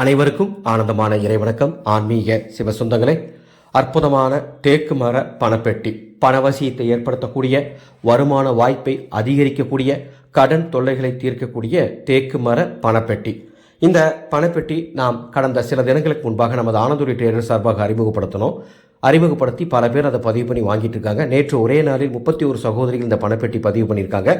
அனைவருக்கும் ஆனந்தமான இறைவணக்கம். ஆன்மீக சிவ சொந்தங்களே அற்புதமான தேக்கு மர பணப்பெட்டி பணவசியத்தை ஏற்படுத்தக்கூடிய வருமான வாய்ப்பை அதிகரிக்கக்கூடிய கடன் தொல்லைகளை தீர்க்கக்கூடிய தேக்கு மர பணப்பெட்டி. இந்த பணப்பெட்டி நாம் கடந்த சில தினங்களுக்கு முன்பாக நமது ஆனந்தூரி டேரர் சார்பாக அறிமுகப்படுத்தினோம். அறிமுகப்படுத்தி பல பேர் அதை பதிவு பண்ணி வாங்கிட்டு இருக்காங்க நேற்று ஒரே நாளில் முப்பத்தி ஒரு சகோதரிகள் இந்த பணப்பெட்டி பதிவு பண்ணியிருக்காங்க.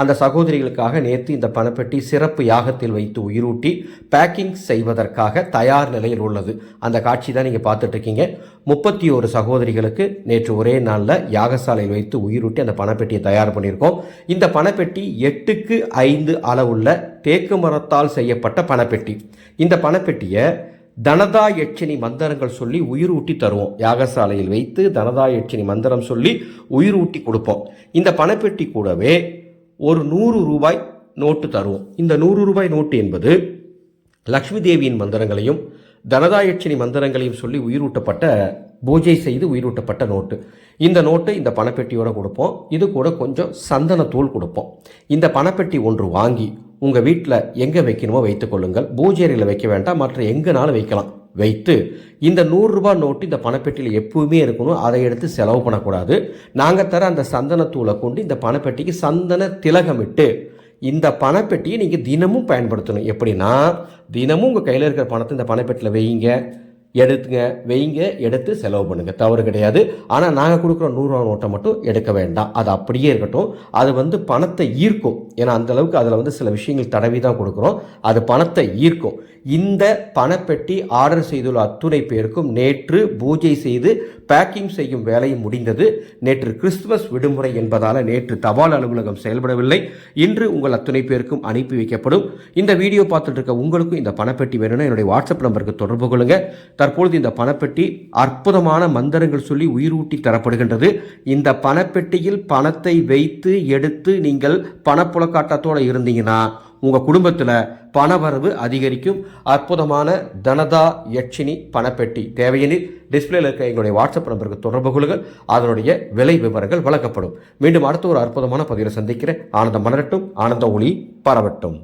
அந்த சகோதரிகளுக்காக நேற்று இந்த பணப்பெட்டி சிறப்பு யாகத்தில் வைத்து உயிரூட்டி பேக்கிங் செய்வதற்காக தயார் நிலையில் உள்ளது. அந்த காட்சி தான் நீங்கள் பார்த்துட்டு இருக்கீங்க முப்பத்தி ஒரு சகோதரிகளுக்கு நேற்று ஒரே நாளில் யாகசாலையில் வைத்து உயிரூட்டி அந்த பணப்பெட்டியை தயார் பண்ணியிருக்கோம். இந்த பணப்பெட்டி எட்டுக்கு ஐந்து அளவுள்ள தேக்கு மரத்தால் செய்யப்பட்ட பணப்பெட்டி. இந்த பணப்பெட்டியை தனதா யட்சினி மந்திரங்கள் சொல்லி உயிர் ஊட்டி தருவோம். யாகசாலையில் வைத்து தனதா யட்சினி மந்திரம் சொல்லி உயிர் ஊட்டி கொடுப்போம். இந்த பணப்பெட்டி கூடவே ஒரு நூறு ரூபாய் நோட்டு தருவோம். இந்த நூறு ரூபாய் நோட்டு என்பது லக்ஷ்மி தேவியின் மந்திரங்களையும் தனதாயட்சினி மந்திரங்களையும் சொல்லி உயிரூட்டப்பட்ட பூஜை செய்து உயிரூட்டப்பட்ட நோட்டு. இந்த நோட்டு இந்த பணப்பெட்டியோடு கொடுப்போம். இது கூட கொஞ்சம் சந்தனத்தூள் கொடுப்போம். இந்த பணப்பெட்டி ஒன்று வாங்கி உங்கள் வீட்டில் எங்கே வைக்கணுமோ வைத்துக்கொள்ளுங்கள் பூஜை அறையில் வைக்க வேண்டாம். மற்ற எங்கேனாலும் வைக்கலாம். வைத்து இந்த நூறுரூபா நோட்டு இந்த பணப்பெட்டியில் எப்பவுமே இருக்கணும். அதை எடுத்து செலவு பண்ணக்கூடாது. நாங்கள் தர அந்த சந்தனத்தூளை கொண்டு இந்த பணப்பெட்டிக்கு சந்தன திலகமிட்டு இந்த பணப்பெட்டியை நீங்கள் தினமும் பயன்படுத்தணும். எப்படின்னா தினமும் உங்கள் கையில் இருக்கிற பணத்தை இந்த பணப்பெட்டியில் வைங்க. எடுத்துங்க வெயிங்க எடுத்து செலவு பண்ணுங்கள் தவறு கிடையாது. ஆனால் நாங்கள் கொடுக்குற நூறுரூவா நோட்டை மட்டும் எடுக்க வேண்டாம். அது அப்படியே இருக்கட்டும். அது வந்து பணத்தை ஈர்க்கும். ஏன்னா அந்த அளவுக்கு அதில் வந்து சில விஷயங்கள் தடவி தான் கொடுக்குறோம். அது பணத்தை ஈர்க்கும். இந்த பணப்பெட்டி ஆர்டர் செய்துள்ள அத்துணை பேருக்கும் நேற்று பூஜை செய்து பேக்கிங் செய்யும் வேலையும் முடிந்தது. நேற்று கிறிஸ்துமஸ் விடுமுறை என்பதால் நேற்று தபால் அலுவலகம் செயல்படவில்லை. இன்று உங்கள் அத்துணை பேருக்கும் அனுப்பி வைக்கப்படும். இந்த வீடியோ பார்த்துட்டு இருக்க உங்களுக்கும் இந்த பணப்பெட்டி வேணும்னா என்னுடைய வாட்ஸ்அப் நம்பருக்கு தொடர்பு கொள்ளுங்கள் தற்பொழுது இந்த பணப்பெட்டி அற்புதமான மந்திரங்கள் சொல்லி உயிரூட்டி தரப்படுகின்றது. இந்த பணப்பெட்டியில் பணத்தை வைத்து எடுத்து நீங்கள் பணப்புழக்காட்டத்தோடு இருந்தீங்கன்னா உங்கள் குடும்பத்தில் பணவரவு அதிகரிக்கும். அற்புதமான தனதா யட்சினி பணப்பெட்டி தேவையெனில் டிஸ்பிளேல இருக்க எங்களுடைய வாட்ஸ்அப் நம்பருக்கு தொடர்பு கொள்ளுங்கள். அதனுடைய விலை விவரங்கள் வழங்கப்படும். மீண்டும் அடுத்த ஒரு அற்புதமான பதிவில் சந்திக்கிறேன். ஆனந்தம் மலரட்டும். ஆனந்த ஒளி பரவட்டும்.